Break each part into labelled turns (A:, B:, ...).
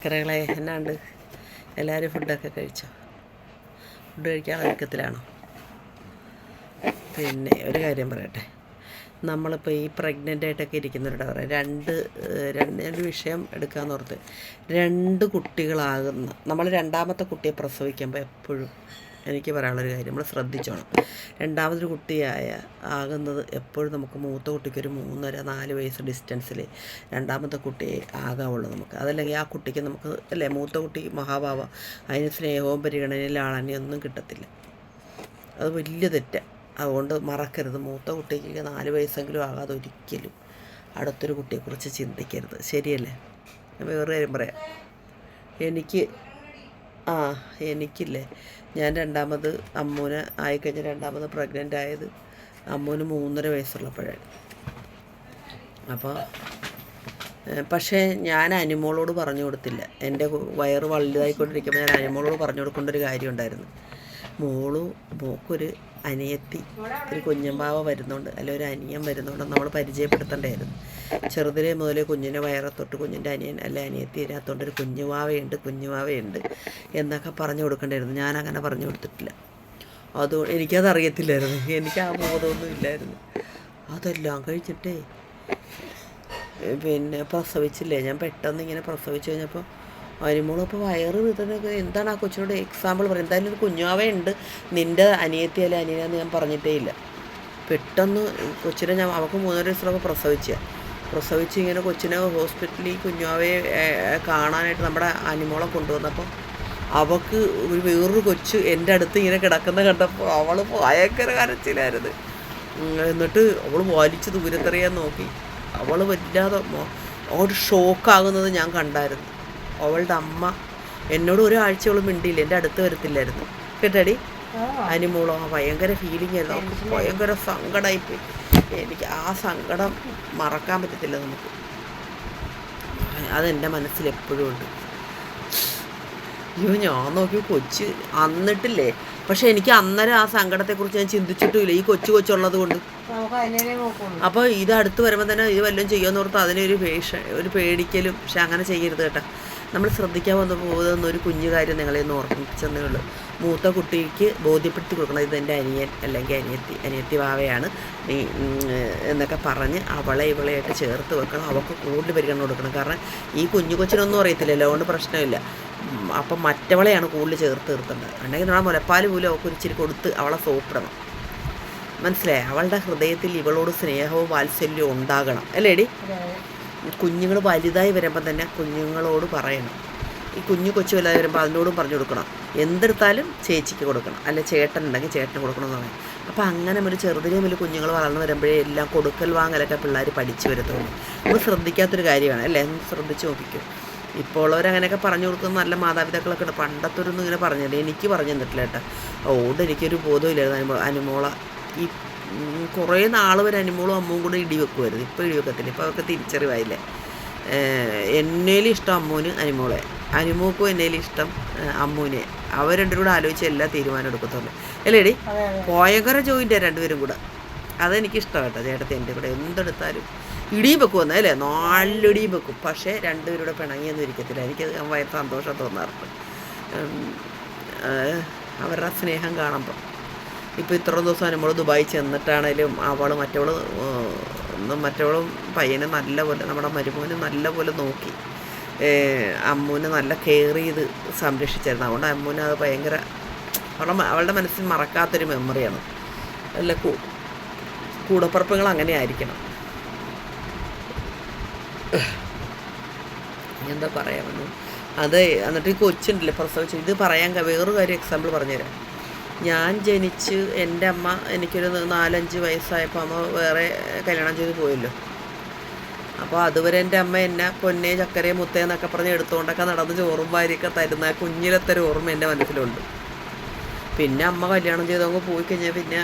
A: കരകളെ എന്നാണ്ട് എല്ലാവരും ഫുഡൊക്കെ കഴിച്ചോ? ഫുഡ് കഴിക്കാൻ ഒരുക്കത്തിലാണോ? പിന്നെ ഒരു കാര്യം പറയട്ടെ. നമ്മളിപ്പോൾ ഈ പ്രഗ്നന്റ് ആയിട്ടൊക്കെ ഇരിക്കുന്നവരുടെ പറയാം. രണ്ട് രണ്ട് വിഷയം എടുക്കാമെന്ന് ഓർത്ത് രണ്ട് കുട്ടികളാകുന്ന നമ്മൾ രണ്ടാമത്തെ കുട്ടിയെ പ്രസവിക്കുമ്പോൾ എപ്പോഴും എനിക്ക് പറയാനുള്ളൊരു കാര്യം. നമ്മൾ ശ്രദ്ധിച്ചോണം. രണ്ടാമതൊരു കുട്ടിയായ ആകുന്നത് എപ്പോഴും നമുക്ക് മൂത്ത കുട്ടിക്ക് ഒരു മൂന്നര നാല് വയസ്സ് ഡിസ്റ്റൻസിൽ രണ്ടാമത്തെ കുട്ടിയെ ആകാവുള്ളൂ നമുക്ക്. അതല്ലെങ്കിൽ ആ കുട്ടിക്ക് നമുക്ക് അല്ലേ മൂത്ത കുട്ടി മഹാഭാവ അതിന് സ്നേഹവും പരിഗണനയും ലാളനെയും ഒന്നും കിട്ടത്തില്ല. അത് വലിയ തെറ്റ. അതുകൊണ്ട് മറക്കരുത്. മൂത്ത കുട്ടിക്ക് നാല് വയസ്സെങ്കിലും ആകാതെ ഒരിക്കലും അടുത്തൊരു കുട്ടിയെക്കുറിച്ച് ചിന്തിക്കരുത്. ശരിയല്ലേ? വേറെ കാര്യം പറയാം. എനിക്ക് ആ എനിക്കില്ലേ. ഞാൻ രണ്ടാമത് അമ്മൂന് ആയിക്കഴിഞ്ഞ രണ്ടാമത് പ്രഗ്നന്റ് ആയത് അമ്മൂന് മൂന്നര വയസ്സുള്ളപ്പോഴാണ്. അപ്പോൾ പക്ഷേ ഞാൻ അനിമോളോട് പറഞ്ഞു കൊടുത്തില്ല. എന്റെ വയറ് വലുതായിക്കൊണ്ടിരിക്കുമ്പോൾ ഞാൻ അനിമോളോട് പറഞ്ഞു കൊടുക്കേണ്ട ഒരു കാര്യം ഉണ്ടായിരുന്നു. മോളു മോക്കൊരു അനിയത്തി ഒരു കുഞ്ഞമ്പാവ വരുന്നുണ്ട് അല്ലെ ഒരു അനിയൻ വരുന്നുണ്ട് നമ്മൾ പരിചയപ്പെടുത്തേണ്ടായിരുന്നു ചെറുതിലെ മുതലേ കുഞ്ഞിന്റെ വയറെ തൊട്ട് കുഞ്ഞിന്റെ അനിയൻ അല്ല അനിയത്തി ഇതിനകത്തോണ്ട് ഒരു കുഞ്ഞുവാവയുണ്ട് കുഞ്ഞുവാവയുണ്ട് എന്നൊക്കെ പറഞ്ഞു കൊടുക്കേണ്ടായിരുന്നു. ഞാൻ അങ്ങനെ പറഞ്ഞു കൊടുത്തിട്ടില്ല. അത് എനിക്കത് അറിയത്തില്ലായിരുന്നു എനിക്ക് ആ ബോധമൊന്നും ഇല്ലായിരുന്നു. അതെല്ലാം കഴിച്ചിട്ടേ പിന്നെ പ്രസവിച്ചില്ലേ? ഞാൻ പെട്ടെന്ന് ഇങ്ങനെ പ്രസവിച്ച് കഴിഞ്ഞപ്പോൾ അരിമോളിപ്പോൾ വയറ് വീട്ടുന്നൊക്കെ എന്താണ് ആ കൊച്ചിനോട് എക്സാമ്പിൾ പറയുന്നത്? എന്തായാലും ഒരു കുഞ്ഞാവയുണ്ട് നിന്റെ അനിയത്തി അല്ലെ അനിയനെന്ന് ഞാൻ പറഞ്ഞിട്ടേ ഇല്ല. പെട്ടെന്ന് കൊച്ചിനെ ഞാൻ അവൾക്ക് മൂന്നര ദിവസമൊക്കെ പ്രസവിച്ച പ്രസവിച്ച് ഇങ്ങനെ കൊച്ചിനെ ഹോസ്പിറ്റലിൽ കുഞ്ഞാവയെ കാണാനായിട്ട് നമ്മുടെ അനിമോളെ കൊണ്ടുവന്നപ്പോൾ അവൾക്ക് ഒരു വേറൊരു കൊച്ച് എന്റെ അടുത്ത് ഇങ്ങനെ കിടക്കുന്ന കണ്ടപ്പോൾ അവൾ ഭയങ്കര കരച്ചിലായിരുന്നു. എന്നിട്ട് അവൾ വലിച്ച് ദൂരത്തെറിയാൻ നോക്കി. അവൾ വല്ലാതെ ഒരു അവൾ ഷോക്കാകുന്നത് ഞാൻ കണ്ടായിരുന്നു. അവളുടെ അമ്മ എന്നോട് ഒരാഴ്ച അവൾ മിണ്ടിയില്ല എന്റെ അടുത്ത് വരത്തില്ലായിരുന്നു. കേട്ടടി? അനിമോളോ ഭയങ്കര ഫീലിംഗ് ആയിരുന്നു. അവൾക്ക് ഭയങ്കര സങ്കടമായിപ്പോയി എനിക്ക് ആ സങ്കടം മറക്കാൻ പറ്റത്തില്ല നമുക്ക്. അതെന്റെ മനസ്സിൽ എപ്പോഴും ഉണ്ട്. അയ്യോ ഞാൻ നോക്കി കൊച്ച് അന്നിട്ടില്ലേ? പക്ഷെ എനിക്ക് അന്നേരം ആ സങ്കടത്തെക്കുറിച്ച് ഞാൻ ചിന്തിച്ചിട്ടുമില്ല. ഈ കൊച്ചു കൊച്ചുള്ളത് കൊണ്ട്. അപ്പോൾ ഇത് അടുത്ത് വരുമ്പോൾ തന്നെ ഇത് വല്ലതും ചെയ്യുമെന്ന് ഓർത്ത് അതിനൊരു പേഷ ഒരു പേടിക്കലും പക്ഷെ അങ്ങനെ ചെയ്യരുത് കേട്ടോ. നമ്മൾ ശ്രദ്ധിക്കാൻ വന്നു പോകുന്ന ഒരു കുഞ്ഞു കാര്യം നിങ്ങളെ ഒന്ന് ഓർമ്മിപ്പിച്ചെന്നേ ഉള്ളൂ. മൂത്ത കുട്ടിക്ക് ബോധ്യപ്പെടുത്തി കൊടുക്കണം. ഇത് എന്റെ അനിയൻ അല്ലെങ്കിൽ അനിയത്തി അനിയത്തി വാവയാണ്. നീ എന്നൊക്കെ പറഞ്ഞ് അവളെ ഇവളെയായിട്ട് ചേർത്ത് വെക്കണം. അവൾക്ക് കൂടുതൽ പരിഗണന കൊടുക്കണം. കാരണം ഈ കുഞ്ഞു കൊച്ചിനൊന്നും അറിയത്തില്ലല്ലോ. അതുകൊണ്ട് പ്രശ്നമില്ല. അപ്പം മറ്റവളെയാണ് കൂടുതൽ ചേർത്ത് നിർത്തേണ്ടത്. അല്ലെങ്കിൽ നമ്മളെ മുലപ്പാൽ പോലും അവൾക്ക് ഇച്ചിരി കൊടുത്ത് അവളെ സോപ്പിടണം. മനസ്സിലായി? അവളുടെ ഹൃദയത്തിൽ ഇവളോട് സ്നേഹവും വാത്സല്യവും ഉണ്ടാകണം. അല്ലേടി? കുഞ്ഞുങ്ങൾ വലുതായി വരുമ്പോൾ തന്നെ കുഞ്ഞുങ്ങളോട് പറയണം. ഈ കുഞ്ഞു കൊച്ചു വല്ലാതെ വരുമ്പോൾ അതിനോടും പറഞ്ഞു കൊടുക്കണം. എന്തെടുത്താലും ചേച്ചിക്ക് കൊടുക്കണം. അല്ലെ ചേട്ടൻ ഉണ്ടെങ്കിൽ ചേട്ടന് കൊടുക്കണം എന്ന് പറയും. അപ്പോൾ അങ്ങനെ ഒരു ചെറുതിലേ മുതൽ കുഞ്ഞുങ്ങൾ വളർന്നു വരുമ്പോഴേ എല്ലാം കൊടുക്കൽ വാങ്ങലൊക്കെ പിള്ളേർ പഠിച്ചു വരത്തുള്ളൂ. നമ്മൾ ശ്രദ്ധിക്കാത്തൊരു കാര്യമാണ്. അല്ലേ? ശ്രദ്ധിച്ച് നോക്കിക്കും. ഇപ്പോൾ ഉള്ളവരങ്ങനെയൊക്കെ പറഞ്ഞു കൊടുക്കുന്ന നല്ല മാതാപിതാക്കളൊക്കെ ഉണ്ട്. പണ്ടത്തൊരൊന്നും ഇങ്ങനെ പറഞ്ഞില്ല. എനിക്ക് പറഞ്ഞു തന്നിട്ടില്ല കേട്ടോ. അതുകൊണ്ട് എനിക്കൊരു ബോധമില്ലായിരുന്നു അനുമോ അനുമോള ഈ കുറേ നാൾ വരെ അനുമോളും അമ്മവും കൂടെ ഇടി വെക്കുമായിരുന്നു ഇപ്പോൾ ഇടി വെക്കത്തില്ല. ഇപ്പോൾ അവർക്ക് തിരിച്ചറിവായില്ലേ? എന്നേലും ഇഷ്ടം അമ്മൂന് അനുമോളെ. അനുമോക്കും എന്നതിൽ ഇഷ്ടം അമ്മുവിനെ. അമ്മൂനെ അവർ രണ്ടും കൂടെ ആലോചിച്ച് എല്ലാ തീരുമാനം എടുക്കത്തുള്ളൂ. അല്ലേടി? പോയകര ജോയിന്റെ രണ്ടുപേരും കൂടെ. അതെനിക്ക് കേട്ടോ ചേട്ടത്തി എന്റെ കൂടെ എന്തെടുത്താലും. ഇടിയും വെക്കും വന്നേ അല്ലേ? നാലിടിയും വെക്കും. പക്ഷേ രണ്ടുപേരുടെ പിണങ്ങിയൊന്നും ഇരിക്കത്തില്ല. എനിക്ക് ഭയങ്കര സന്തോഷം തോന്നാറുണ്ട്. അവരുടെ സ്നേഹം കാണുമ്പോൾ ഇപ്പോൾ ഇത്ര ദിവസം നമ്മൾ ദുബായി ചെന്നിട്ടാണേലും അവൾ മറ്റവൾ മറ്റവളും പയ്യനെ നല്ലപോലെ നമ്മുടെ മരുമോനെ നല്ലപോലെ നോക്കി. അമ്മൂനെ നല്ല കെയർ ചെയ്ത് സംരക്ഷിച്ചായിരുന്നു. അതുകൊണ്ട് അമ്മൂനെ അത് ഭയങ്കര അവളുടെ അവളുടെ മനസ്സിൽ മറക്കാത്തൊരു മെമ്മറിയാണ് അല്ല കൂ കൂടപ്പുറപ്പുകൾ അങ്ങനെ ആയിരിക്കണം. എന്താ പറയാമെന്ന് അത് എന്നിട്ട് ഈ കൊച്ചുണ്ടല്ലേ പ്രസവിച്ചു ഇത് പറയാൻ വേറൊരു കാര്യം എക്സാമ്പിൾ പറഞ്ഞുതരാം. ഞാൻ ജനിച്ച് എന്റെ അമ്മ എനിക്കൊരു നാലഞ്ച് വയസ്സായപ്പോൾ അമ്മ വേറെ കല്യാണം ചെയ്ത് പോയല്ലോ. അപ്പോൾ അതുവരെ എന്റെ അമ്മ എന്നെ പൊന്നെ ചക്കരയും മുത്തേ എന്നൊക്കെ പറഞ്ഞ് എടുത്തുകൊണ്ടൊക്കെ നടന്ന് ചോറും വാരിയൊക്കെ തരുന്ന കുഞ്ഞിലത്തെ ഒരു ഓർമ്മ എന്റെ മനസ്സിലുണ്ട്. പിന്നെ അമ്മ കല്യാണം ചെയ്തവങ്ങ് പോയി കഴിഞ്ഞാൽ പിന്നെ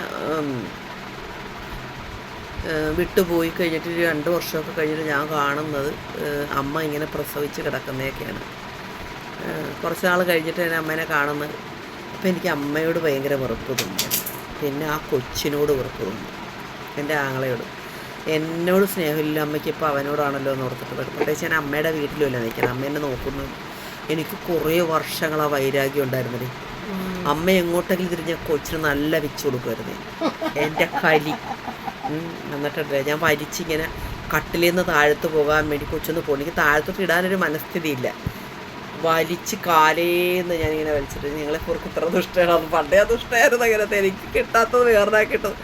A: വിട്ടുപോയി കഴിഞ്ഞിട്ട് രണ്ട് വർഷമൊക്കെ കഴിഞ്ഞിട്ട് ഞാൻ കാണുന്നത് അമ്മ ഇങ്ങനെ പ്രസവിച്ച് കിടക്കുന്നതൊക്കെയാണ്. കുറച്ച് നാൾ കഴിഞ്ഞിട്ട് ഞാൻ അമ്മേനെ കാണുന്നത്. അപ്പോൾ എനിക്ക് അമ്മയോട് ഭയങ്കര വെറുപ്പ് തോന്നി. പിന്നെ ആ കൊച്ചിനോട് വെറുപ്പ് തോന്നി. എന്റെ ആങ്ങളയോട്. എന്നോട് സ്നേഹമില്ല അമ്മയ്ക്ക്. ഇപ്പോൾ അവനോടാണല്ലോ എന്ന് ഓർത്തിട്ട് പ്രത്യേകിച്ച് ഞാൻ അമ്മയുടെ വീട്ടിലുമല്ല നിൽക്കുന്നത്. അമ്മ എന്നെ നോക്കുന്നു. എനിക്ക് കുറേ വർഷങ്ങൾ ആ വൈരാഗ്യം ഉണ്ടായിരുന്നേ അമ്മ എങ്ങോട്ടെങ്കിലും തിരിഞ്ഞ കൊച്ചിന് നല്ല വെച്ച് കൊടുക്കുമായിരുന്നു. എന്റെ കലി. എന്നിട്ടുണ്ട് ഞാൻ വലിച്ചിങ്ങനെ കട്ടിലിൽ നിന്ന് താഴത്ത് പോകാൻ വേണ്ടി കൊച്ചൊന്ന് പോകും എനിക്ക് താഴത്തോട്ട് ഇടാനൊരു മനസ്ഥിതിയില്ല. വലിച്ച് കാലേന്ന് ഞാനിങ്ങനെ വലിച്ചിട്ട് നിങ്ങളെ കുറിച്ച് ഇത്ര ദുഷ്ടമാണ് പണ്ടേ ആ ദുഷ്ടമായിരുന്നു അങ്ങനത്തെ എനിക്ക് കിട്ടാത്തത് വേറെ കിട്ടും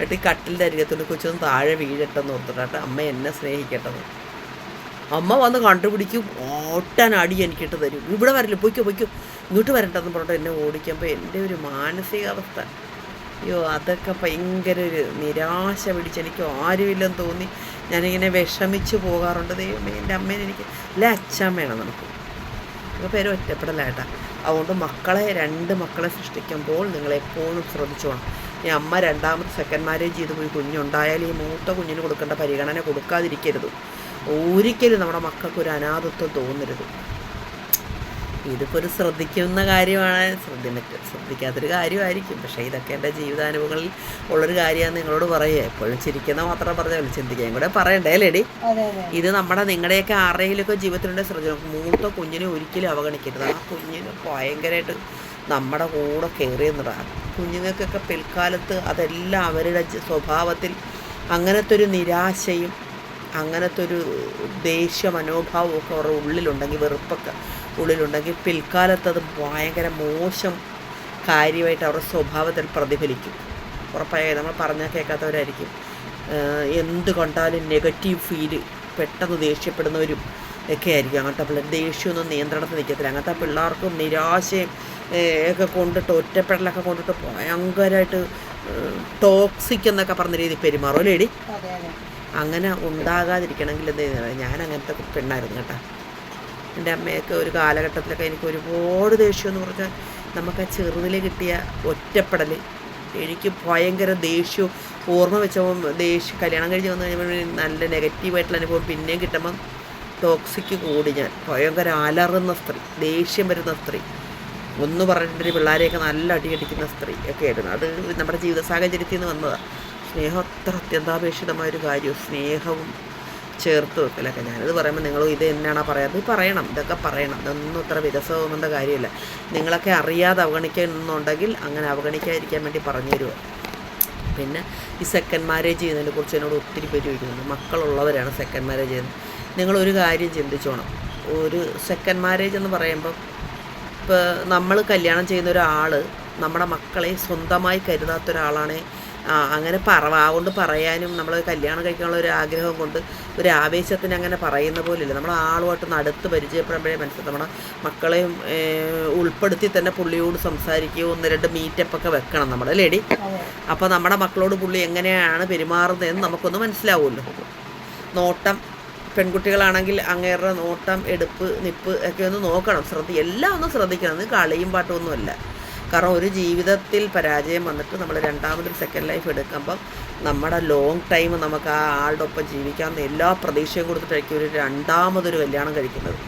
A: എന്നിട്ട് ഈ കട്ടിലിന്റെ അരികത്തോട്ട് കൊച്ചൊന്ന് താഴെ വീഴട്ടെന്ന് ഓർത്തിട്ടാട്ട് അമ്മ എന്നെ സ്നേഹിക്കട്ടെന്ന് അമ്മ വന്ന് കണ്ടുപിടിക്കും ഓട്ടാൻ അടി എനിക്കിട്ട് തരും. ഇവിടെ വരില്ല പൊയ്ക്കോ പൊയ്ക്കോ. ഇങ്ങോട്ട് വരണ്ടെന്ന് പറഞ്ഞിട്ട് എന്നെ ഓടിക്കുമ്പോൾ എന്റെ ഒരു മാനസികാവസ്ഥ. അയ്യോ അതൊക്കെ ഭയങ്കര ഒരു നിരാശ പിടിച്ച് എനിക്ക് ആരുമില്ലെന്ന് തോന്നി. ഞാനിങ്ങനെ വിഷമിച്ച് പോകാറുണ്ട്. ദൈവമേ എന്റെ അമ്മേനെ എനിക്ക് അല്ല അച്ഛൻ വേണം നമുക്ക്. അപ്പോൾ പേര് ഒറ്റപ്പെടലായിട്ടാണ് അതുകൊണ്ട് മക്കളെ രണ്ട് മക്കളെ സൃഷ്ടിക്കുമ്പോൾ നിങ്ങളെപ്പോഴും ശ്രദ്ധിച്ചോണം ഈ അമ്മ രണ്ടാമത് സെക്കൻഡ് മാരേജ് ചെയ്ത് പോയി. കുഞ്ഞുണ്ടായാൽ ഈ മൂത്ത കുഞ്ഞിന് കൊടുക്കേണ്ട പരിഗണന കൊടുക്കാതിരിക്കരുത്. ഒരിക്കലും നമ്മുടെ മക്കൾക്ക് ഒരു അനാഥത്വം തോന്നരുത്. ഇതിപ്പോൾ ഒരു ശ്രദ്ധിക്കുന്ന കാര്യമാണ്. ശ്രദ്ധി ശ്രദ്ധിക്കാത്തൊരു കാര്യമായിരിക്കും. പക്ഷേ ഇതൊക്കെ എന്റെ ജീവിതാനുഭവങ്ങളിൽ ഉള്ളൊരു കാര്യമാണ് നിങ്ങളോട് പറയുക. എപ്പോഴും ചിരിക്കുന്ന മാത്രം പറഞ്ഞാൽ ചിന്തിക്കുക കൂടെ പറയണ്ടേ ലേഡി ഇത് നമ്മുടെ നിങ്ങളുടെയൊക്കെ ആരുടെയിലൊക്കെ ജീവിതത്തിലുണ്ട്. ശ്രദ്ധിക്കണം. മൂത്ത കുഞ്ഞിനെ ഒരിക്കലും അവഗണിക്കരുത്. ആ കുഞ്ഞിന് ഭയങ്കരമായിട്ട് നമ്മുടെ കൂടെ കയറി നിന്നിടാം കുഞ്ഞുങ്ങൾക്കൊക്കെ പിൽക്കാലത്ത് അതെല്ലാം അവരുടെ സ്വഭാവത്തിൽ അങ്ങനത്തെ ഒരു നിരാശയും അങ്ങനത്തെ ഒരു ദേഷ്യ മനോഭാവവും ഒക്കെ അവരുടെ ഉള്ളിലുണ്ടെങ്കിൽ വെറുപ്പൊക്കെ ഉള്ളിലുണ്ടെങ്കിൽ പിൽക്കാലത്ത് അത് ഭയങ്കര മോശം കാര്യമായിട്ട് അവരുടെ സ്വഭാവത്തിൽ പ്രതിഫലിക്കും. ഉറപ്പായി നമ്മൾ പറഞ്ഞാൽ കേൾക്കാത്തവരായിരിക്കും എന്ത് കണ്ടാലും നെഗറ്റീവ് ഫീൽ പെട്ടെന്ന് ദേഷ്യപ്പെടുന്നവരും ഒക്കെ ആയിരിക്കും അങ്ങനത്തെ പിള്ളേർ ദേഷ്യമൊന്നും നിയന്ത്രണത്തിൽ നിൽക്കത്തില്ല. അങ്ങനത്തെ പിള്ളേർക്കും നിരാശയും ഒക്കെ കൊണ്ടിട്ട് ഒറ്റപ്പെടലൊക്കെ കൊണ്ടിട്ട് ഭയങ്കരമായിട്ട് ടോക്സിക് എന്നൊക്കെ പറഞ്ഞ രീതി പെരുമാറും
B: അതെ
A: അങ്ങനെ ഉണ്ടാകാതിരിക്കണമെങ്കിൽ എന്ത് ചെയ്യുന്നത് ഞാൻ അങ്ങനത്തെ പെണ്ണായിരുന്നു കേട്ടോ. എന്റെ അമ്മയൊക്കെ ഒരു കാലഘട്ടത്തിലൊക്കെ എനിക്ക് ഒരുപാട് ദേഷ്യം എന്ന് പറഞ്ഞാൽ നമുക്ക് ആ ചെറുതിൽ കിട്ടിയ ഒറ്റപ്പെടൽ എനിക്ക് ഭയങ്കര ദേഷ്യവും ഓർമ്മ വെച്ചപ്പോൾ ദേഷ്യം കല്യാണം കഴിഞ്ഞ് വന്നു കഴിഞ്ഞപ്പോൾ നല്ല നെഗറ്റീവായിട്ടുള്ള അനുഭവം പിന്നെയും കിട്ടുമ്പം ടോക്സിക്ക് കൂടി ഞാൻ. ഭയങ്കര അലറുന്ന സ്ത്രീ ദേഷ്യം വരുന്ന സ്ത്രീ. ഒന്ന് പറഞ്ഞിട്ടൊരു പിള്ളേരെയൊക്കെ നല്ല അടിയടിക്കുന്ന സ്ത്രീ ഒക്കെ ആയിരുന്നു. അത് നമ്മുടെ ജീവിത സാഹചര്യത്തിൽ നിന്ന് വന്നതാണ് സ്നേഹം അത്ര അത്യന്താപേക്ഷിതമായൊരു കാര്യവും സ്നേഹവും ചേർത്ത് വെക്കലൊക്കെ ഞാനിത് പറയുമ്പോൾ നിങ്ങൾ ഇത് എന്നാണോ പറയാറ് ഇത് പറയണം. ഇതൊക്കെ പറയണം. ഇതൊന്നും അത്ര വിരസമൊന്നും കാര്യമില്ല. നിങ്ങളൊക്കെ അറിയാതെ അവഗണിക്കുന്നുണ്ടെങ്കിൽ അങ്ങനെ അവഗണിക്കാതിരിക്കാൻ വേണ്ടി പറഞ്ഞു തരുമോ പിന്നെ ഈ സെക്കൻഡ് മാരേജ് ചെയ്യുന്നതിനെ കുറിച്ച് എന്നോട് ഒത്തിരി പേര് ചോദിക്കുന്നുണ്ട്. മക്കളുള്ളവരാണ് സെക്കൻഡ് മാരേജ് ചെയ്യുന്നത്. നിങ്ങളൊരു കാര്യം ചിന്തിച്ചോണം. ഒരു സെക്കൻഡ് മാരേജ് എന്ന് പറയുമ്പം ഇപ്പോൾ നമ്മൾ കല്യാണം ചെയ്യുന്ന ഒരാൾ നമ്മുടെ മക്കളെ സ്വന്തമായി കരുതാത്ത ഒരാളാണ് അങ്ങനെ പറ കൊണ്ട് പറയാനും നമ്മൾ കല്യാണം കഴിക്കാനുള്ള ഒരു ആഗ്രഹം കൊണ്ട് ഒരു ആവേശത്തിന് അങ്ങനെ പറയുന്ന പോലില്ല. നമ്മൾ ആളുമായിട്ട് അടുത്ത് പരിചയപ്പെടുമ്പോഴേ മനസ്സിൽ നമ്മുടെ മക്കളെയും ഉൾപ്പെടുത്തി തന്നെ പുള്ളിയോട് സംസാരിക്കുകയോ ഒന്ന് രണ്ട് മീറ്റപ്പൊക്കെ വെക്കണം നമ്മൾ ലേഡി അപ്പോൾ നമ്മുടെ മക്കളോട് പുള്ളി എങ്ങനെയാണ് പെരുമാറുന്നതെന്ന് നമുക്കൊന്ന് മനസ്സിലാവുമല്ലോ. നോട്ടം പെൺകുട്ടികളാണെങ്കിൽ അങ്ങേരുടെ നോട്ടം എടുപ്പ് നിപ്പ് ഒക്കെ ഒന്ന് നോക്കണം. ശ്രദ്ധ എല്ലാം ഒന്ന് ശ്രദ്ധിക്കണം. അത് കളിയും പാട്ടൊന്നുമല്ല കാരണം ഒരു ജീവിതത്തിൽ പരാജയം വന്നിട്ട് നമ്മൾ രണ്ടാമതൊരു സെക്കൻഡ് ലൈഫ് എടുക്കുമ്പം നമ്മുടെ ലോങ് ടൈം നമുക്ക് ആ ആളുടെ ഒപ്പം ജീവിക്കാമെന്ന് എല്ലാ പ്രതീക്ഷയും കൊടുത്തിട്ടായിരിക്കും ഒരു രണ്ടാമതൊരു കല്യാണം കഴിക്കുന്നത്.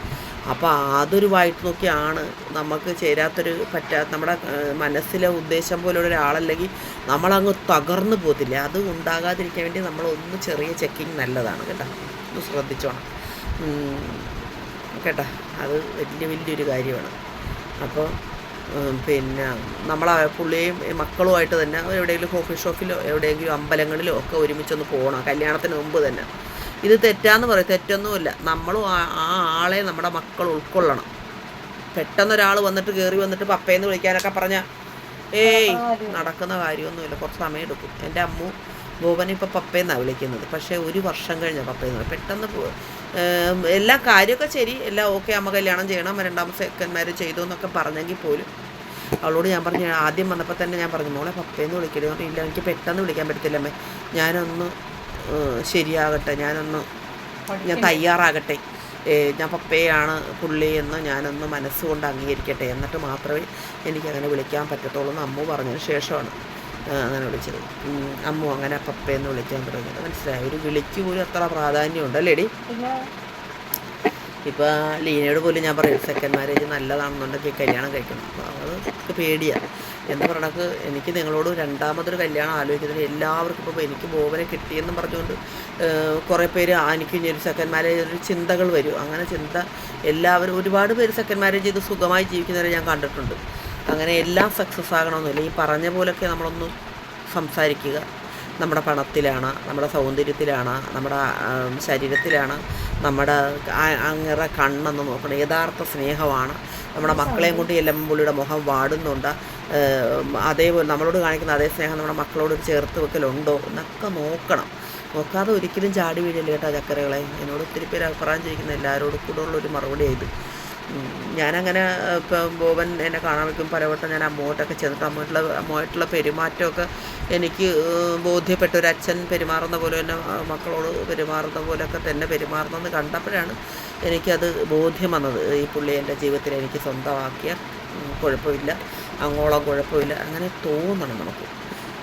A: അപ്പോൾ അതൊരു വായിട്ട് നോക്കിയാണ് നമുക്ക് ചേരാത്തൊരു പറ്റാ നമ്മുടെ മനസ്സിലെ ഉദ്ദേശം പോലുള്ള ഒരാളല്ലെങ്കിൽ നമ്മളങ്ങ് തകർന്നു പോകത്തില്ല. അത് ഉണ്ടാകാതിരിക്കാൻ വേണ്ടി നമ്മളൊന്ന് ചെറിയ ചെക്കിങ് നല്ലതാണ് കേട്ടോ. ഒന്ന് ശ്രദ്ധിച്ചോണം കേട്ട? അത് വലിയ വലിയൊരു കാര്യമാണ്. അപ്പോൾ പിന്നെ നമ്മൾ പുള്ളിയും മക്കളുമായിട്ട് തന്നെ എവിടെയെങ്കിലും കോഫി ഷോപ്പിലോ എവിടെയെങ്കിലും അമ്പലങ്ങളിലോ ഒക്കെ ഒരുമിച്ചൊന്ന് പോകണം കല്യാണത്തിന് മുമ്പ് തന്നെ. ഇത് തെറ്റാന്ന് പറയും. തെറ്റൊന്നുമില്ല. നമ്മളും ആ ആളെ നമ്മുടെ മക്കൾ ഉൾക്കൊള്ളണം. പെട്ടെന്നൊരാൾ വന്നിട്ട് കയറി വന്നിട്ട് പപ്പയെന്ന് വിളിക്കാനൊക്കെ പറഞ്ഞാൽ ഏയ് നടക്കുന്ന കാര്യമൊന്നുമില്ല. കുറച്ച് സമയം എടുക്കും. എന്റെ അമ്മു ഇപ്പോൾ പപ്പയെന്നാണ് വിളിക്കുന്നത്. പക്ഷേ ഒരു വർഷം കഴിഞ്ഞ പപ്പയെന്ന് പെട്ടെന്ന് എല്ലാ കാര്യമൊക്കെ ശരി. എല്ലാം ഓക്കെ. അമ്മ കല്യാണം ചെയ്യണം. രണ്ടാമത്തെ സെക്കൻഡ് മാരേജ് ചെയ്തു എന്നൊക്കെ പറഞ്ഞെങ്കിൽ പോലും അവളോട് ഞാൻ പറഞ്ഞു ആദ്യം വന്നപ്പോൾ തന്നെ ഞാൻ പറഞ്ഞു മോളെ പപ്പയെന്ന് വിളിക്കരുത്. പറഞ്ഞു ഇല്ല എനിക്ക് പെട്ടെന്ന് വിളിക്കാൻ പറ്റത്തില്ല അമ്മേ. ഞാനൊന്ന് ശരിയാകട്ടെ. ഞാനൊന്ന് ഞാൻ തയ്യാറാകട്ടെ. ഞാൻ പപ്പയാണ് പുള്ളി എന്ന് ഞാനൊന്ന് മനസ്സുകൊണ്ട് അംഗീകരിക്കട്ടെ. എന്നിട്ട് മാത്രമേ എനിക്കങ്ങനെ വിളിക്കാൻ പറ്റത്തുള്ളൂ എന്ന് അമ്മു പറഞ്ഞതിന് ശേഷമാണ്. അങ്ങനെ വിളിച്ചത്. അമ്മ അങ്ങനെ പപ്പയെന്ന് വിളിക്കാൻ തുടങ്ങിയത് മനസ്സിലായി? ഒരു വിളിക്ക് പോലും അത്ര പ്രാധാന്യമുണ്ട് അല്ലേടി ഇപ്പോൾ ലീനയോട് പോലും ഞാൻ പറയും സെക്കൻഡ് മാരേജ് നല്ലതാണെന്നുണ്ടെങ്കിൽ കല്യാണം കഴിക്കണം. അപ്പോൾ അവൾക്ക് പേടിയാണ് എന്ന് പറഞ്ഞാൽ എനിക്ക് നിങ്ങളോട് രണ്ടാമതൊരു കല്യാണം ആലോചിക്കുന്നതിന് എല്ലാവർക്കും ഇപ്പോൾ എനിക്ക് ബോബനെ കിട്ടിയെന്നും പറഞ്ഞുകൊണ്ട് കുറേ പേര് എനിക്ക് ഇനി ഒരു സെക്കൻഡ് മാരേജ് ഒരു ചിന്തകൾ വരും. അങ്ങനെ ചിന്ത എല്ലാവരും ഒരുപാട് പേര് സെക്കൻഡ് മാരേജ് ചെയ്ത് സുഖമായി ജീവിക്കുന്നവരെ ഞാൻ കണ്ടിട്ടുണ്ട്. അങ്ങനെ എല്ലാം സക്സസ് ആകണമെന്നില്ല. ഈ പറഞ്ഞ പോലൊക്കെ നമ്മളൊന്ന് സംസാരിക്കുക. നമ്മുടെ പണത്തിലാണ് നമ്മുടെ സൗന്ദര്യത്തിലാണ് നമ്മുടെ ശരീരത്തിലാണ് നമ്മുടെ അങ്ങേറെ കണ്ണെന്ന് നോക്കണം. യഥാർത്ഥ സ്നേഹമാണ്. നമ്മുടെ മക്കളെയും കൊണ്ട് എല്ലാം പുള്ളിയുടെ മുഖം വാടുന്നുണ്ട്. അതേപോലെ നമ്മളോട് കാണിക്കുന്ന അതേ സ്നേഹം നമ്മുടെ മക്കളോട് ചേർത്ത് വെക്കലുണ്ടോ എന്നൊക്കെ നോക്കണം. നോക്കാതെ ഒരിക്കലും ചാടി വീഴില്ല കേട്ടോ ചക്കരകളെ. എന്നോട് ഒത്തിരി പേര് അഭിപ്രായം ചോദിക്കുന്ന എല്ലാവരോടും കൂടെ ഉള്ളൊരു മറുപടി ഉം, ഞാനങ്ങനെ ഇപ്പം ബോബൻ എന്നെ കാണാൻ വയ്ക്കും. പലവട്ടം ഞാൻ അമ്മോട്ടൊക്കെ ചെന്നിട്ട് അമ്മോട്ടുള്ള അമ്മോട്ടുള്ള പെരുമാറ്റമൊക്കെ എനിക്ക് ബോധ്യപ്പെട്ട ഒരു അച്ഛൻ പെരുമാറുന്ന പോലെ തന്നെ മക്കളോട് പെരുമാറുന്ന പോലെയൊക്കെ തന്നെ പെരുമാറുന്നതെന്ന് കണ്ടപ്പോഴാണ് എനിക്കത് ബോധ്യം വന്നത്. ഈ പുള്ളി എന്റെ ജീവിതത്തിൽ എനിക്ക് സ്വന്തമാക്കിയ കുഴപ്പമില്ല. അങ്ങോളം കുഴപ്പമില്ല. അങ്ങനെ തോന്നണം നമുക്ക്.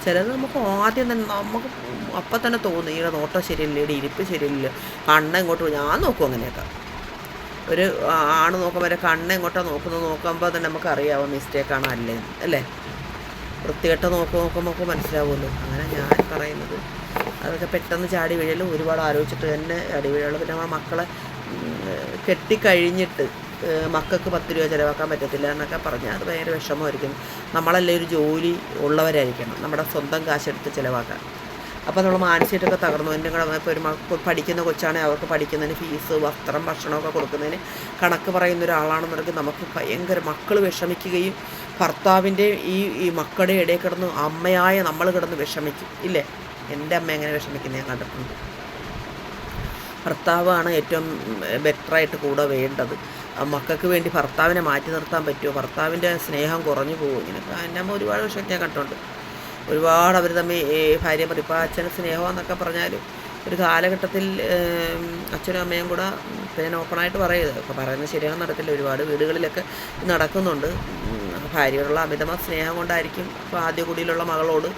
A: ചിലത് നമുക്ക് ആദ്യം തന്നെ നമുക്ക് അപ്പം തന്നെ തോന്നും. ഈയുടെ നോട്ടം ശരിയില്ല ഈയുടെ ഇരിപ്പ് ശരിയില്ല കണ്ണ ഇങ്ങോട്ട് ഞാൻ നോക്കും അങ്ങനെയൊക്കെ. ഒരു ആണ് നോക്കുമ്പോൾ കണ്ണ് എങ്ങോട്ടാണ് നോക്കുന്നത് നോക്കുമ്പോൾ തന്നെ നമുക്ക് അറിയാവും മിസ്റ്റേക്കാണ് അല്ലേ? അല്ലേ? വൃത്തികെട്ട നോക്ക് നോക്കുമ്പോൾ മനസ്സിലാവുമല്ലോ. അങ്ങനെ ഞാൻ പറയുന്നത്. അതൊക്കെ പെട്ടെന്ന് ചാടി വീഴലും ഒരുപാട് ആലോചിച്ചിട്ട് തന്നെ ചാടി വീഴുള്ളൂ പിന്നെ നമ്മുടെ മക്കളെ കെട്ടിക്കഴിഞ്ഞിട്ട് മക്കൾക്ക് പത്ത് രൂപ ചിലവാക്കാൻ പറ്റത്തില്ല എന്നൊക്കെ പറഞ്ഞാൽ അത് ഭയങ്കര വിഷമമായിരിക്കും. നമ്മളല്ലേ ഒരു ജോലി ഉള്ളവരായിരിക്കണം. നമ്മുടെ സ്വന്തം കാശെടുത്ത് ചിലവാക്കാൻ. അപ്പോൾ നമ്മൾ മാനസികമായിട്ടൊക്കെ തകർന്നു. എന്റെ ഇപ്പോൾ ഒരു പഠിക്കുന്ന കൊച്ചാണെങ്കിൽ അവർക്ക് പഠിക്കുന്നതിന് ഫീസ് വസ്ത്രം ഭക്ഷണമൊക്കെ കൊടുക്കുന്നതിന് കണക്ക് പറയുന്ന ഒരാളാണെന്നുണ്ടെങ്കിൽ നമുക്ക് ഭയങ്കര മക്കൾ വിഷമിക്കുകയും ഭർത്താവിന്റെ ഈ ഈ മക്കളുടെ ഇടയിൽ കിടന്ന് അമ്മയായ നമ്മൾ കിടന്ന് വിഷമിക്കും. ഇല്ലേ? എന്റെ അമ്മ എങ്ങനെ വിഷമിക്കുന്നത് ഞാൻ കണ്ടിട്ടുണ്ട്. ഭർത്താവാണ് ഏറ്റവും ബെറ്ററായിട്ട് കൂടെ വേണ്ടത്. മക്കൾക്ക് വേണ്ടി ഭർത്താവിനെ മാറ്റി നിർത്താൻ പറ്റുമോ? ഭർത്താവിന്റെ സ്നേഹം കുറഞ്ഞു പോകും. ഇങ്ങനെ എന്റെ അമ്മ ഒരുപാട് വിഷയം ഞാൻ കണ്ടിട്ടുണ്ട്. ഒരുപാട് അവർ തമ്മിൽ ഭാര്യ പറയും. ഇപ്പോൾ അച്ഛന് സ്നേഹമെന്നൊക്കെ പറഞ്ഞാലും ഒരു കാലഘട്ടത്തിൽ അച്ഛനും അമ്മയും കൂടെ പിന്നെ ഓപ്പണായിട്ട് പറയുന്നത് അപ്പോൾ പറയുന്നത് ശരിയാണെന്ന് നടത്തില്ല ഒരുപാട് വീടുകളിലൊക്കെ നടക്കുന്നുണ്ട്. ഭാര്യയോടുള്ള അമിതമായ സ്നേഹം കൊണ്ടായിരിക്കും ഇപ്പോൾ ആദ്യ കുടിയിലുള്ള മകളോട്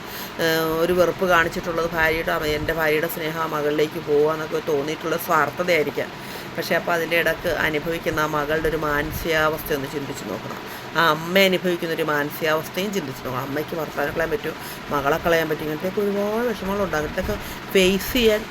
A: ഒരു വെറുപ്പ് കാണിച്ചിട്ടുള്ളത് ഭാര്യയുടെ എന്റെ ഭാര്യയുടെ സ്നേഹം ആ മകളിലേക്ക് പോകുക എന്നൊക്കെ തോന്നിയിട്ടുള്ള സ്വാർത്ഥതയായിരിക്കാം. പക്ഷേ അപ്പോൾ അതിന്റെ ഇടയ്ക്ക് അനുഭവിക്കുന്ന ആ മകളുടെ ഒരു മാനസികാവസ്ഥ ഒന്ന് ചിന്തിച്ച് നോക്കണം. ആ അമ്മ അനുഭവിക്കുന്ന ഒരു മാനസികാവസ്ഥയും ചിന്തിച്ച് നോക്കണം. അമ്മയ്ക്ക് ഭർത്താവിനെ കളയാൻ പറ്റും മകളെ കളയാൻ പറ്റും ഇങ്ങനത്തെയൊക്കെ ഒരുപാട് വിഷമങ്ങളുണ്ട്. അങ്ങനത്തെയൊക്കെ ഫേസ് ചെയ്യാൻ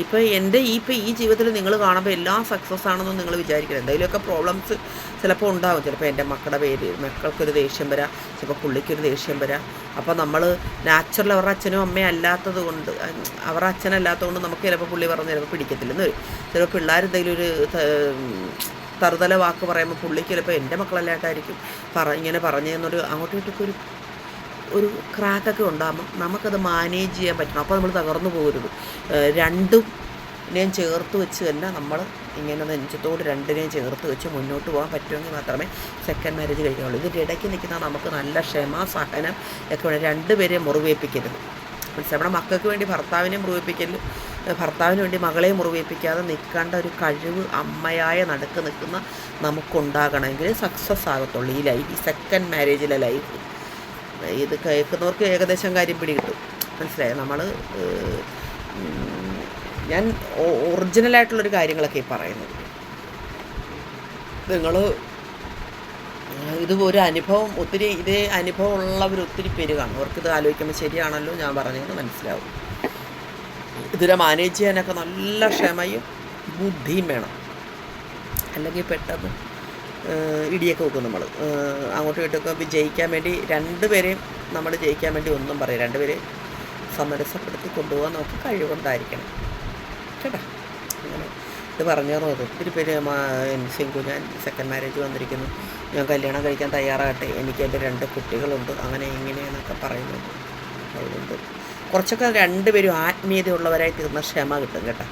A: ഇപ്പോൾ എന്റെ ഈ ഇപ്പോൾ ഈ ജീവിതത്തിൽ നിങ്ങൾ കാണുമ്പോൾ എല്ലാം സക്സസ് ആണെന്ന് നിങ്ങൾ വിചാരിക്കണം എന്തെങ്കിലുമൊക്കെ പ്രോബ്ലംസ് ചിലപ്പോൾ ഉണ്ടാകും ചിലപ്പോൾ എന്റെ മക്കളുടെ പേര് മക്കൾക്കൊരു ദേഷ്യം വരാം ചിലപ്പോൾ പുള്ളിക്കൊരു ദേഷ്യം വരാം. അപ്പോൾ നമ്മൾ നാച്ചുറൽ അവരുടെ അച്ഛനും അമ്മയും അല്ലാത്തത് കൊണ്ട് അവരുടെ അച്ഛനല്ലാത്തത് കൊണ്ട് നമുക്ക് ചിലപ്പോൾ പുള്ളി പറഞ്ഞ് ചിലപ്പോൾ പിടിക്കത്തില്ലെന്ന് വരും. ചിലപ്പോൾ പിള്ളേർ എന്തെങ്കിലും ഒരു തറുതല വാക്ക് പറയുമ്പോൾ പുള്ളിക്ക് ചിലപ്പോൾ എന്റെ മക്കളല്ലാട്ടായിരിക്കും പറ ഇങ്ങനെ പറഞ്ഞു പറഞ്ഞതെന്നൊരു അങ്ങോട്ടും ഇങ്ങോട്ടൊക്കെ ഒരു ഒരു ക്രാക്കൊക്കെ ഉണ്ടാകുമ്പോൾ നമുക്കത് മാനേജ് ചെയ്യാൻ പറ്റണം. അപ്പോൾ നമ്മൾ തകർന്നു പോകരുത്. രണ്ടും നെയും ചേർത്ത് വെച്ച് തന്നെ നമ്മൾ ഇങ്ങനെ നെഞ്ചത്തോട് രണ്ടിനെയും ചേർത്ത് വെച്ച് മുന്നോട്ട് പോകാൻ പറ്റുമെങ്കിൽ മാത്രമേ സെക്കൻഡ് മാരേജ് കഴിക്കാവുള്ളൂ. ഇതിന്റെ ഇടയ്ക്ക് നിൽക്കുന്ന നമുക്ക് നല്ല ക്ഷമ സഹനം ഒക്കെ വേണം. രണ്ടുപേരെയും മുറിവേൽപ്പിക്കരുത്. മനസ്സിലായി? നമ്മുടെ മക്കൾക്ക് വേണ്ടി ഭർത്താവിനെ മുറിവേൽപ്പിക്കൽ ഭർത്താവിന് വേണ്ടി മകളെ മുറിവേൽപ്പിക്കാതെ നിൽക്കേണ്ട ഒരു കഴിവ് അമ്മയായ നടുക്ക് നിൽക്കുന്ന നമുക്കുണ്ടാകണമെങ്കിൽ സക്സസ് ആകത്തുള്ളൂ ഈ ലൈഫ് ഈ സെക്കൻഡ് മാരേജിലെ ലൈഫ് ഇത് കേൾക്കുന്നവർക്ക് ഏകദേശം കാര്യം പിടികിട്ടും. മനസ്സിലായോ? നമ്മൾ ഞാൻ ഒറിജിനലായിട്ടുള്ളൊരു കാര്യങ്ങളൊക്കെ ഈ പറയുന്നത്. നിങ്ങൾ ഇത് ഒരു അനുഭവം ഒത്തിരി ഇതേ അനുഭവം ഉള്ളവർ ഒത്തിരി പേര് കാണും. അവർക്കിത് ആലോചിക്കുമ്പോൾ ശരിയാണല്ലോ ഞാൻ പറഞ്ഞതെന്ന് മനസ്സിലാവും. ഇതിനെ മാനേജ് ചെയ്യാനൊക്കെ നല്ല ക്ഷമയും ബുദ്ധിയും വേണം. അല്ലെങ്കിൽ പെട്ടെന്ന് ഇടിയൊക്കെ വെക്കും നമ്മൾ അങ്ങോട്ടും ഇങ്ങോട്ടൊക്കെ വിജയിക്കാൻ വേണ്ടി രണ്ടുപേരെയും നമ്മൾ ജയിക്കാൻ വേണ്ടി ഒന്നും പറയും രണ്ടുപേരെയും സമരസപ്പെടുത്തി കൊണ്ടുപോകാൻ നമുക്ക് കഴിവുണ്ടായിരിക്കണം. കേട്ടോ? അങ്ങനെ ഇത് പറഞ്ഞു അത് ഒത്തിരി പേര് സിംഗു ഞാൻ സെക്കൻഡ് മാരേജ് വന്നിരിക്കുന്നു. ഞാൻ കല്യാണം കഴിക്കാൻ തയ്യാറാകട്ടെ. എനിക്ക് എന്റെ രണ്ട് കുട്ടികളുണ്ട്. അങ്ങനെ ഇങ്ങനെയെന്നൊക്കെ പറയുന്നുണ്ട്. അതുകൊണ്ട് കുറച്ചൊക്കെ രണ്ടുപേരും ആത്മീയതയുള്ളവരായി തീർന്ന ക്ഷമ കിട്ടും കേട്ടോ.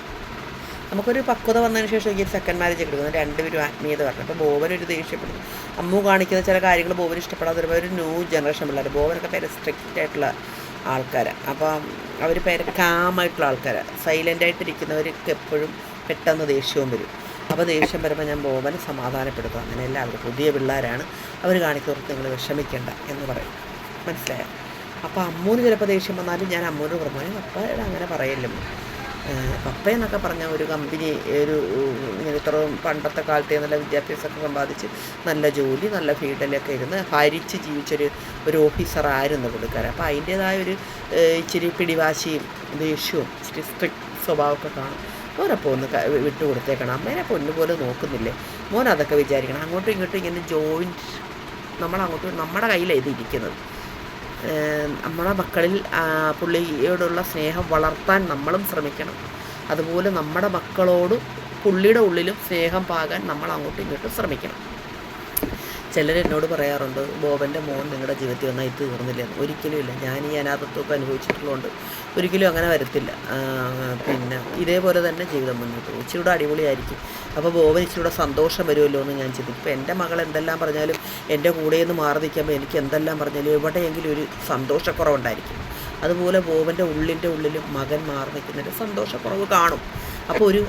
A: നമുക്കൊരു പക്വത വന്നതിന് ശേഷം എനിക്ക് സെക്കൻഡ് മാരേജ് എടുക്കുന്നത് രണ്ടുപേരും ആത്മീയത പറഞ്ഞു. അപ്പോൾ ബോബൻ ഒരു ദേഷ്യപ്പെടുന്നു അമ്മു കാണിക്കുന്ന ചില കാര്യങ്ങൾ ബോബൻ ഇഷ്ടപ്പെടാതെ വരുമ്പോൾ ഒരു ന്യൂ ജനറേഷൻ പിള്ളേർ ബോബനൊക്കെ പേര് സ്ട്രിക്റ്റ് ആയിട്ടുള്ള ആൾക്കാരാണ് അപ്പം അവർ പേര് കാമായിട്ടുള്ള ആൾക്കാരാണ് സൈലന്റായിട്ടിരിക്കുന്നവർക്ക് എപ്പോഴും പെട്ടെന്ന് ദേഷ്യവും വരും. അപ്പോൾ ദേഷ്യം വരുമ്പോൾ ഞാൻ ബോബനെ സമാധാനപ്പെടുത്തും. അങ്ങനെ എല്ലാവരും പുതിയ പിള്ളേരാണ്. അവർ കാണിക്കുന്നവർക്ക് നിങ്ങൾ വിഷമിക്കേണ്ട എന്ന് പറയും. മനസ്സിലായോ? അപ്പോൾ അമ്മൂന് ചിലപ്പോൾ ദേഷ്യം വന്നാലും ഞാൻ അമ്മൂന് പറഞ്ഞു അപ്പോൾ അങ്ങനെ പറയല്ലോ പപ്പ എന്നൊക്കെ പറഞ്ഞ ഒരു കമ്പനി ഒരു ഇത്രയും പണ്ടത്തെ കാലത്തെ നല്ല വിദ്യാഭ്യാസമൊക്കെ സമ്പാദിച്ച് നല്ല ജോലി നല്ല ഫീൽഡിലൊക്കെ ഇരുന്ന് ഭരിച്ച് ജീവിച്ചൊരു ഒരു ഓഫീസറായിരുന്നു പുള്ളിക്കാരൻ. അപ്പോൾ അതിന്റേതായ ഒരു ഇച്ചിരി പിടിവാശിയും ദേഷ്യവും ഇച്ചിരി സ്ട്രിക്റ്റ് സ്വഭാവമൊക്കെ കാണും. മോനപ്പോൾ ഒന്ന് വിട്ടു കൊടുത്തേക്കണം. അമ്മേനെ പൊന്നുപോലെ നോക്കുന്നില്ലേ? മോൻ അതൊക്കെ വിചാരിക്കണം. അങ്ങോട്ടും ഇങ്ങോട്ടും ഇങ്ങനെ ജോയിന്റ് നമ്മളങ്ങോട്ടും നമ്മുടെ കയ്യിലാണ് ഇത് ഇരിക്കുന്നത്. നമ്മുടെ മക്കളിൽ പുള്ളിയോടുള്ള സ്നേഹം വളർത്താൻ നമ്മളും ശ്രമിക്കണം. അതുപോലെ നമ്മുടെ മക്കളോട് പുള്ളിയുടെ ഉള്ളിലും സ്നേഹം പാകാൻ നമ്മൾ അങ്ങോട്ടും ഇങ്ങോട്ടും ശ്രമിക്കണം. ചിലർ എന്നോട് പറയാറുണ്ട് ബോബന്റെ മോൻ നിങ്ങളുടെ ജീവിതത്തിൽ വന്നാൽ ഇത് തീർന്നില്ലെന്ന് ഒരിക്കലും ഇല്ല. ഞാൻ ഈ അനാഥത്വമൊക്കെ അനുഭവിച്ചിട്ടുള്ളതുകൊണ്ട് ഒരിക്കലും അങ്ങനെ വരത്തില്ല. പിന്നെ ഇതേപോലെ തന്നെ ജീവിതം മുന്നോട്ട് പോകും. ഇച്ചിരി കൂടെ അടിപൊളിയായിരിക്കും. അപ്പോൾ ബോബൻ ഇച്ചിരി കൂടെ സന്തോഷം വരുമല്ലോ എന്ന് ഞാൻ ചിന്തിക്കും. ഇപ്പോൾ എന്റെ മകൾ എന്തെല്ലാം പറഞ്ഞാലും എന്റെ കൂടെ നിന്ന് മാറി നിൽക്കുമ്പോൾ എനിക്ക് എന്തെല്ലാം പറഞ്ഞാലും എവിടെയെങ്കിലും ഒരു സന്തോഷക്കുറവുണ്ടായിരിക്കും. അതുപോലെ ബോബന്റെ ഉള്ളിന്റെ ഉള്ളിലും മകൻ മാറി നിൽക്കുന്നതിന്റെ സന്തോഷക്കുറവ് കാണും. അപ്പോൾ ഒരു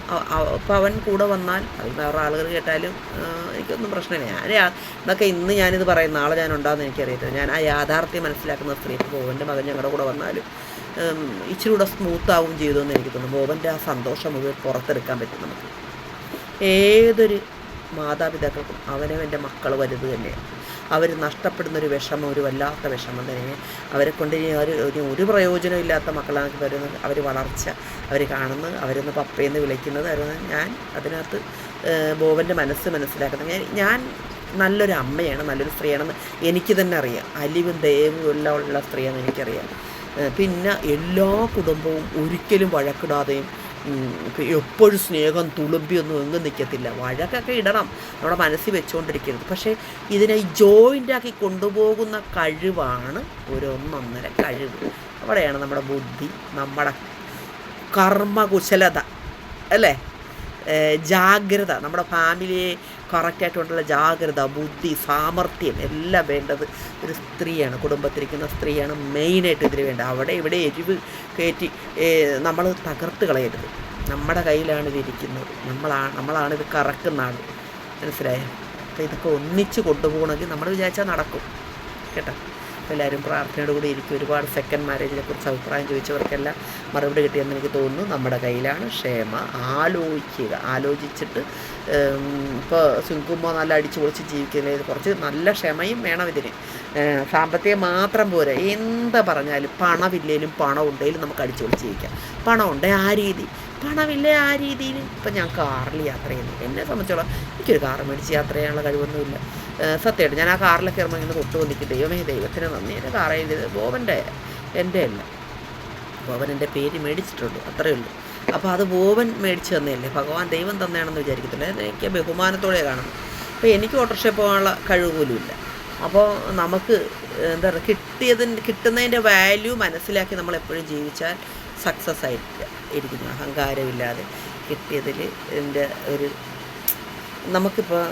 A: അപ്പോൾ അവൻ കൂടെ വന്നാൽ അത് വേറെ ആളുകൾ കേട്ടാലും എനിക്കൊന്നും പ്രശ്നമില്ല. ഞാൻ ഇതൊക്കെ ഇന്ന് ഞാനിത് പറയും നാളെ ഞാൻ ഉണ്ടാകുന്ന എനിക്കറിയത്തില്ല. ഞാൻ ആ യാഥാർത്ഥ്യം മനസ്സിലാക്കുന്ന സ്ത്രീ ബോബന്റെ മകൻ ഞങ്ങളുടെ കൂടെ വന്നാലും ഇച്ചിരി കൂടെ സ്മൂത്ത് ചെയ്തു എന്ന് എനിക്ക് തോന്നുന്നു. ബോബന്റെ ആ സന്തോഷം മുഴുവൻ പുറത്തെടുക്കാൻ പറ്റും നമുക്ക്. ഏതൊരു മാതാപിതാക്കൾക്കും എന്റെ മക്കൾ വലുത് തന്നെയാണ്. അവർ നഷ്ടപ്പെടുന്ന ഒരു വിഷമം ഒരു വല്ലാത്ത വിഷമം തന്നെ അവരെ കൊണ്ട് ഇനി ഒരു ഒരു- പ്രയോജനം ഇല്ലാത്ത മക്കളാണ് വരുന്നത്. അവർ വളർച്ച അവർ കാണുന്നത് അവരൊന്ന് പപ്പയെന്ന് വിളിക്കുന്നത് അവരൊന്ന് ഞാൻ അതിനകത്ത് ബോബന്റെ മനസ്സ് മനസ്സിലാക്കുന്നത്. ഞാൻ നല്ലൊരു അമ്മയാണ് നല്ലൊരു സ്ത്രീയാണെന്ന് എനിക്ക് തന്നെ അറിയാം. അലിവും ദയവും എല്ലാം ഉള്ള സ്ത്രീയാണെന്ന് എനിക്കറിയാം. പിന്നെ എല്ലാ കുടുംബവും ഒരിക്കലും വഴക്കിടാതെയും എപ്പോഴും സ്നേഹം തുളുമ്പിയൊന്നും എങ്ങും നിൽക്കത്തില്ല വഴക്കൊക്കെ ഇടണം. നമ്മുടെ മനസ്സിൽ വെച്ചുകൊണ്ടിരിക്കരുത് പക്ഷേ ഇതിനെ ജോയിന്റാക്കി കൊണ്ടുപോകുന്ന കഴിവാണ് ഒരു ഒന്നൊന്നര കഴിവ്. അവിടെയാണ് നമ്മുടെ ബുദ്ധി നമ്മുടെ കർമ്മകുശലത അല്ലേ? ജാഗ്രത. നമ്മുടെ ഫാമിലിയെ കറക്റ്റായിട്ടുള്ള ജാഗ്രത ബുദ്ധി സാമർഥ്യം എല്ലാം വേണ്ടത് ഒരു സ്ത്രീയാണ് കുടുംബത്തിരിക്കുന്ന സ്ത്രീയാണ് മെയിനായിട്ട് ഇതിന് വേണ്ടത്. അവിടെ ഇവിടെ എരിവ് കയറ്റി നമ്മൾ തകർത്ത് കളയരുത്. നമ്മുടെ കയ്യിലാണ് ഇത് ഇരിക്കുന്നത്. നമ്മളാണ് നമ്മളാണ് ഇത് കറക്കുന്ന ആൾ മനസ്സിലായോ? അപ്പോൾ ഇതൊക്കെ ഒന്നിച്ച് കൊണ്ടുപോകണമെങ്കിൽ നമ്മൾ വിചാരിച്ചാൽ നടക്കും. കേട്ടോ? എല്ലാവരും പ്രാർത്ഥനയോട് കൂടി ഇരിക്കും. ഒരുപാട് സെക്കൻഡ് മാരേജിനെ കുറിച്ച് അഭിപ്രായം ചോദിച്ചവർക്കെല്ലാം മറുപടി കിട്ടിയെന്ന് എനിക്ക് തോന്നുന്നു. നമ്മുടെ കയ്യിലാണ് ക്ഷേമ. ആലോചിക്കുക. ആലോചിച്ചിട്ട് ഇപ്പോൾ സുങ്കുമ്മ നല്ല അടിച്ചു പൊളിച്ച് ജീവിക്കുന്നതിൽ കുറച്ച് നല്ല ക്ഷമയും വേണം ഇതിന്. സാമ്പത്തികം മാത്രം പോരാ. എന്താ പറഞ്ഞാലും പണമില്ലേലും പണം ഉണ്ടെങ്കിലും നമുക്ക് അടിച്ചു പൊളിച്ച് ജീവിക്കാം. പണം ഉണ്ടേ ആ രീതി. പണമില്ലേ ആ രീതിയിൽ? ഇപ്പം ഞാൻ കാറിൽ യാത്ര ചെയ്യുന്നു. എന്നെ സംബന്ധിച്ചോളം എനിക്കൊരു കാർ മേടിച്ച് യാത്ര ചെയ്യാനുള്ള കഴിവൊന്നുമില്ല. സത്യമായിട്ട് ഞാൻ ആ കാറിൽ ഇറങ്ങുമ്പോൾ ഇങ്ങനെ തൊട്ട് വന്നിട്ട് ദൈവമേ ദൈവത്തിന് നന്ദി. എന്റെ കാർ എഴുതിയത് ബോബന്റെ എന്റെ അല്ല. ബോബൻ എന്റെ പേര് മേടിച്ചിട്ടുണ്ട് അത്രയേ ഉള്ളൂ. അപ്പോൾ അത് ബോബൻ മേടിച്ച് തന്നെയല്ലേ? ഭഗവാൻ ദൈവം തന്നെയാണെന്ന് വിചാരിക്കത്തില്ല. എനിക്ക് ബഹുമാനത്തോടെ കാണുന്നു അപ്പോൾ എനിക്ക് ഓട്ടോറിക്ഷ പോകാനുള്ള കഴിവ് പോലും ഇല്ല. അപ്പോൾ നമുക്ക് എന്താ പറയുക കിട്ടിയതിന് കിട്ടുന്നതിന്റെ വാല്യൂ മനസ്സിലാക്കി നമ്മൾ എപ്പോഴും ജീവിച്ചാൽ സക്സസ് ആയിരിക്കുക. ഇരിക്കുന്നു. അഹങ്കാരമില്ലാതെ കിട്ടിയതിൽ എന്റെ ഒരു നമുക്കിപ്പോൾ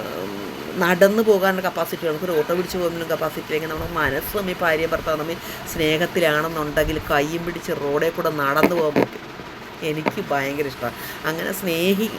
A: നടന്നു പോകാനുള്ള കപ്പാസിറ്റി നമുക്കൊരു ഓട്ടോ പിടിച്ച് പോകുന്ന കപ്പാസിറ്റി ഇല്ലെങ്കിൽ നമ്മുടെ മനസ്സ് തമ്മിൽ ഭാര്യ ഭർത്താവ് തമ്മിൽ സ്നേഹത്തിലാണെന്നുണ്ടെങ്കിൽ കൈയും പിടിച്ച് റോഡിൽ കൂടെ നടന്നു പോകാൻ പറ്റും. എനിക്ക് ഭയങ്കര ഇഷ്ടമാണ്. അങ്ങനെ സ്നേഹി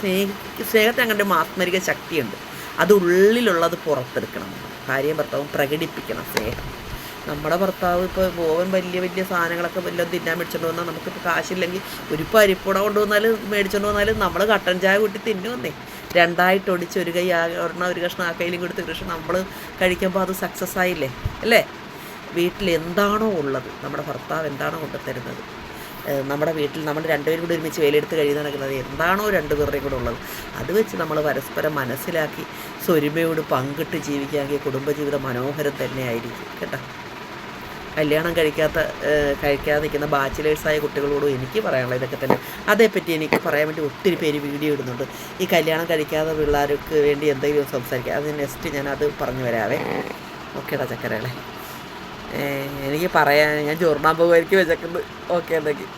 A: സ്നേഹി സ്നേഹത്തിന് അങ്ങനെ ആത്മരിക ശക്തിയുണ്ട്. അത് ഉള്ളിലുള്ളത് പുറത്തെടുക്കണം. ഭാര്യയും ഭർത്താവും പ്രകടിപ്പിക്കണം സ്നേഹം. നമ്മുടെ ഭർത്താവ് ഇപ്പോൾ ഗോവൻ വലിയ വലിയ സാധനങ്ങളൊക്കെ വല്ലതും തിന്നാൻ മേടിച്ചോണ്ട് വന്നാൽ നമുക്കിപ്പോൾ കാശില്ലെങ്കിൽ ഒരു പരിപ്പുട കൊണ്ടുവന്നാൽ മേടിച്ചോണ്ട് വന്നാൽ നമ്മൾ കട്ടൻ ചായ കൂട്ടി തിന്നുവന്നേ. രണ്ടായിട്ട് ഒടിച്ച് ഒരു കൈ ഒരെണ്ണം ഒരു കഷ്ണം ആ കയ്യിലും കൊടുത്ത് കൃഷ്ണ നമ്മൾ കഴിക്കുമ്പോൾ അത് സക്സസ് ആയില്ലേ? അല്ലേ? വീട്ടിൽ എന്താണോ ഉള്ളത് നമ്മുടെ ഭർത്താവ് എന്താണോ കൊണ്ടുതരുന്നത് നമ്മുടെ വീട്ടിൽ നമ്മൾ രണ്ടുപേരും കൂടി ഒരുമിച്ച് വേലെടുത്ത് കഴിയുന്ന നടക്കുന്നത് എന്താണോ രണ്ടുപേരുടെയും കൂടെ ഉള്ളത് അത് വെച്ച് നമ്മൾ പരസ്പരം മനസ്സിലാക്കി സ്വരുമയോട് പങ്കിട്ട് ജീവിക്കാമെങ്കിൽ കുടുംബജീവിതം മനോഹരം തന്നെയായിരിക്കും കേട്ടോ? കല്യാണം കഴിക്കാത്ത കഴിക്കാതെ നിൽക്കുന്ന ബാച്ചിലേഴ്സായ കുട്ടികളോടും എനിക്ക് പറയാനുള്ള ഇതൊക്കെ തന്നെ. അതേപ്പറ്റി എനിക്ക് പറയാൻ വേണ്ടി ഒത്തിരി പേര് വീഡിയോ ഇടുന്നുണ്ട്. ഈ കല്യാണം കഴിക്കാത്ത പിള്ളേർക്ക് വേണ്ടി എന്തെങ്കിലും സംസാരിക്കാം. അത് നെക്സ്റ്റ് ഞാൻ അത് പറഞ്ഞു വരാവേ. ഓക്കേടാ ചക്കരകളെ. എനിക്ക് പറയാൻ ഞാൻ ചോറിനാൻ പോകുമായിരിക്കും വെച്ചേക്കുന്നത് ഓക്കെ എന്തെങ്കിൽ